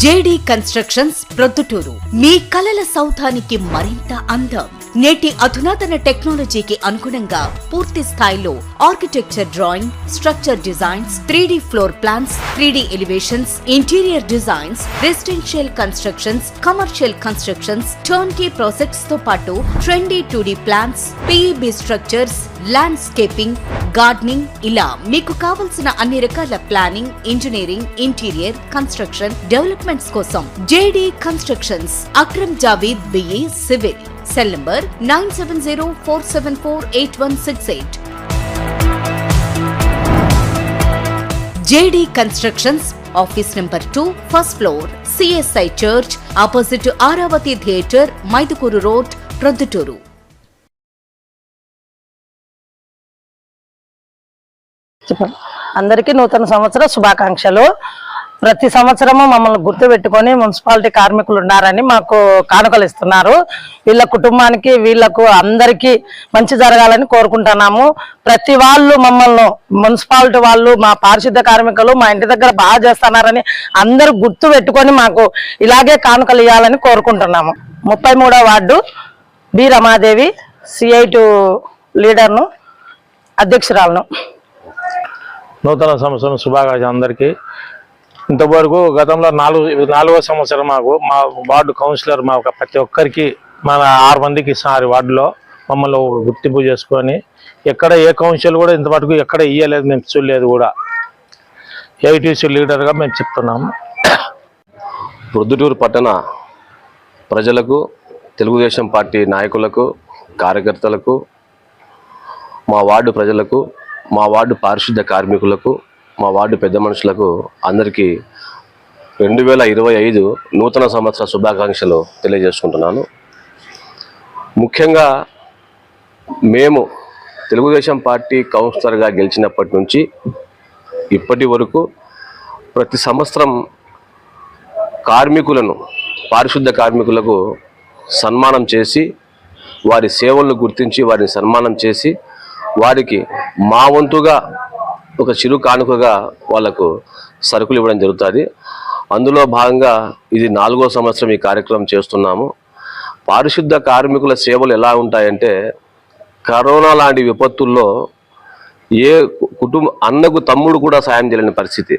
JD constructions Proddatur. మీ కలల సౌధానికి మరింత అందం. నేటి అధునాతన టెక్నాలజీకి అనుగుణంగా పూర్తి స్థాయిలో architecture drawing structure designs three floor plans three elevations interior designs residential constructions commercial constructions turnkey ప్రాజెక్ట్స్తో పాటు trendy two plans PEB structures landscaping gardening ఇలా మీకు కావలసిన అన్ని రకాల planning engineering interior construction developments కోసం JD constructions Akram Javeed BE civil cell number nine seven zero four seven four eight one six eight JD constructions office number two first floor CSI church opposite Aravathi theatre Mydukur road Proddatur అందరికీ నూతన సంవత్సర శుభాకాంక్షలు. ప్రతి సంవత్సరము మమ్మల్ని గుర్తు పెట్టుకొని municipality కార్మికులు ఉన్నారని మాకు కానుకలు ఇస్తున్నారు. వీళ్ళ కుటుంబానికి వీళ్ళకు అందరికీ మంచి జరగాలని కోరుకుంటున్నాము. ప్రతి వాళ్ళు మమ్మల్ని మున్సిపాలిటీ వాళ్ళు మా పారిశుద్ధ కార్మికులు మా ఇంటి దగ్గర బాగా చేస్తున్నారని అందరూ గుర్తు పెట్టుకొని మాకు ఇలాగే కానుకలు ఇవ్వాలని కోరుకుంటున్నాము. ముప్పై వార్డు బి రమాదేవి సిఐటు లీడర్ను అధ్యక్షురాలను. నూతన సంవత్సరం శుభాకాంక్షలు అందరికీ. ఇంతవరకు గతంలో నాలుగు నాలుగో సంవత్సరం మాకు మా వార్డు కౌన్సిలర్ మా ప్రతి ఒక్కరికి మన ఆరు మందికి ఇస్తున్నారు వార్డులో మమ్మల్ని గుర్తింపు చేసుకొని ఎక్కడ ఏ కౌన్సిల్ కూడా ఇంతవరకు ఎక్కడ ఇయ్యలేదు మేము చూడలేదు కూడా. ఏఐటీసీ లీడర్గా మేము చెప్తున్నాము. ప్రొద్దుటూరు పట్టణ ప్రజలకు తెలుగుదేశం పార్టీ నాయకులకు కార్యకర్తలకు మా వార్డు ప్రజలకు మా వార్డు పారిశుద్ధ కార్మికులకు మా వార్డు పెద్ద మనుషులకు అందరికీ రెండు వేల ఇరవై ఐదు నూతన సంవత్సర శుభాకాంక్షలు తెలియజేసుకుంటున్నాను. ముఖ్యంగా మేము తెలుగుదేశం పార్టీ కౌన్సిలర్గా గెలిచినప్పటి నుంచి ఇప్పటి వరకు ప్రతి సంవత్సరం కార్మికులను పారిశుద్ధ కార్మికులకు సన్మానం చేసి వారి సేవలను గుర్తించి వారిని సన్మానం చేసి వారికి మా వంతుగా ఒక చిరు కానుకగా వాళ్ళకు సరుకులు ఇవ్వడం జరుగుతుంది. అందులో భాగంగా ఇది నాలుగో సంవత్సరం ఈ కార్యక్రమం చేస్తున్నాము. పారిశుద్ధ కార్మికుల సేవలు ఎలా ఉంటాయంటే కరోనా లాంటి విపత్తుల్లో ఏ కుటుంబ అన్నకు తమ్ముడు కూడా సాయం చేయలేని పరిస్థితి.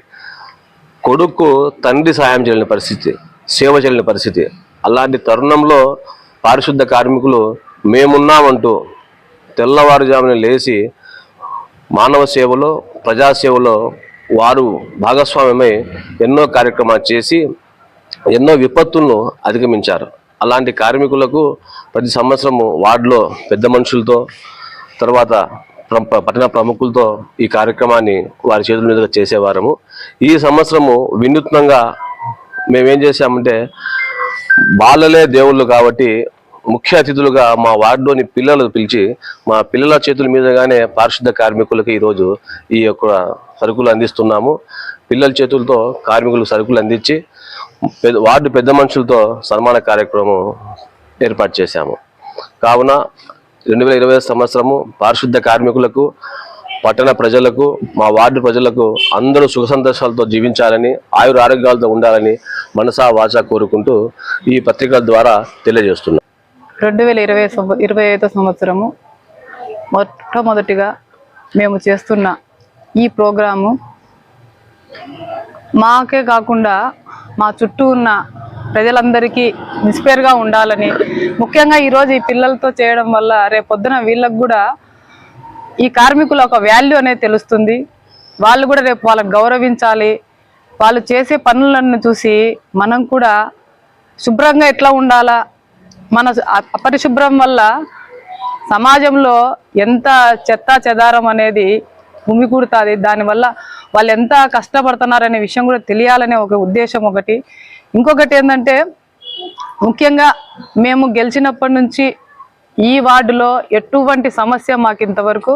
కొడుకు తండ్రి సాయం చేయలేని పరిస్థితి సేవ చేయలేని పరిస్థితి. అలాంటి తరుణంలో పారిశుద్ధ కార్మికులు మేమున్నామంటూ తెల్లవారుజామున లేచి మానవ సేవలో ప్రజాసేవలో వారు భాగస్వామ్యమై ఎన్నో కార్యక్రమాలు చేసి ఎన్నో విపత్తులను అధిగమించారు. అలాంటి కార్మికులకు ప్రతి సంవత్సరము వార్డులో పెద్ద మనుషులతో తర్వాత పట్టణ ప్రముఖులతో ఈ కార్యక్రమాన్ని వారి చేతుల మీదుగా చేసేవారము. ఈ సంవత్సరము వినూత్నంగా మేమేం చేశామంటే బాలలే దేవుళ్ళు కాబట్టి ముఖ్య అతిథులుగా మా వార్డులోని పిల్లలు పిలిచి మా పిల్లల చేతుల మీదుగానే పారిశుద్ధ కార్మికులకు ఈరోజు ఈ యొక్క సరుకులు అందిస్తున్నాము. పిల్లల చేతులతో కార్మికులకు సరుకులు అందించి పెద్ద వార్డు పెద్ద మనుషులతో సన్మాన కార్యక్రమం ఏర్పాటు చేశాము. కావున రెండు వేల ఇరవై సంవత్సరము పారిశుద్ధ కార్మికులకు పట్టణ ప్రజలకు మా వార్డు ప్రజలకు అందరూ సుఖ సంతోషాలతో జీవించాలని ఆయుర ఆరోగ్యాలతో ఉండాలని మనసా వాచా కోరుకుంటూ ఈ పత్రికల ద్వారా తెలియజేస్తున్నాం. రెండు వేల ఇరవై ఇరవై ఐదో సంవత్సరము మొట్టమొదటిగా మేము చేస్తున్న ఈ ప్రోగ్రాము మాకే కాకుండా మా చుట్టూ ఉన్న ప్రజలందరికీ ఇన్స్పైర్గా ఉండాలని ముఖ్యంగా ఈరోజు ఈ పిల్లలతో చేయడం వల్ల రేపొద్దున వీళ్ళకు కూడా ఈ కార్మికుల ఒక వాల్యూ అనేది తెలుస్తుంది. వాళ్ళు కూడా రేపు వాళ్ళని గౌరవించాలి. వాళ్ళు చేసే పనులను చూసి మనం కూడా శుభ్రంగా ఎట్లా ఉండాలా మన అపరిశుభ్రం వల్ల సమాజంలో ఎంత చెత్త చెదారం అనేది గుమికూడుతుంది దానివల్ల వాళ్ళు ఎంత కష్టపడుతున్నారనే విషయం కూడా తెలియాలనే ఒక ఉద్దేశం ఒకటి. ఇంకొకటి ఏంటంటే ముఖ్యంగా మేము గెలిచినప్పటి నుంచి ఈ వార్డులో ఎటువంటి సమస్య మాకు ఇంతవరకు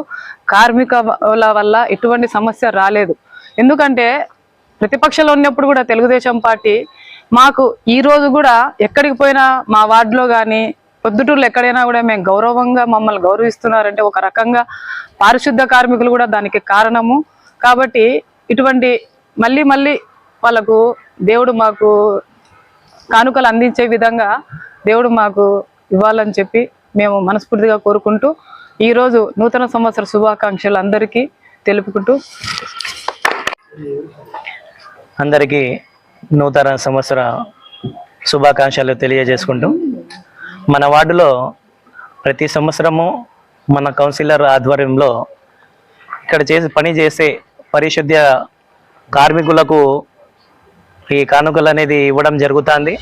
కార్మికుల వల్ల ఎటువంటి సమస్య రాలేదు. ఎందుకంటే ప్రతిపక్షంలో ఉన్నప్పుడు కూడా తెలుగుదేశం పార్టీ మాకు ఈ రోజు కూడా ఎక్కడికి పోయినా మా వార్డులో కానీ పొద్దుటూరులో ఎక్కడైనా కూడా మేము గౌరవంగా మమ్మల్ని గౌరవిస్తున్నారంటే ఒక రకంగా పారిశుద్ధ కార్మికులు కూడా దానికి కారణము. కాబట్టి ఇటువంటి మళ్ళీ మళ్ళీ వాళ్ళకు దేవుడు మాకు కానుకలు అందించే విధంగా దేవుడు మాకు ఇవ్వాలని చెప్పి మేము మనస్ఫూర్తిగా కోరుకుంటూ ఈరోజు నూతన సంవత్సర శుభాకాంక్షలు అందరికీ తెలుపుకుంటూ అందరికీ నూతన సంవత్సర శుభాకాంక్షలు తెలియజేసుకుంటూ మన వార్డులో ప్రతి సంవత్సరము మన కౌన్సిలర్ ఆధ్వర్యంలో ఇక్కడ చేసి పని చేసే పరిశుద్ధ్య కార్మికులకు ఈ కానుకలు అనేది ఇవ్వడం జరుగుతుంది.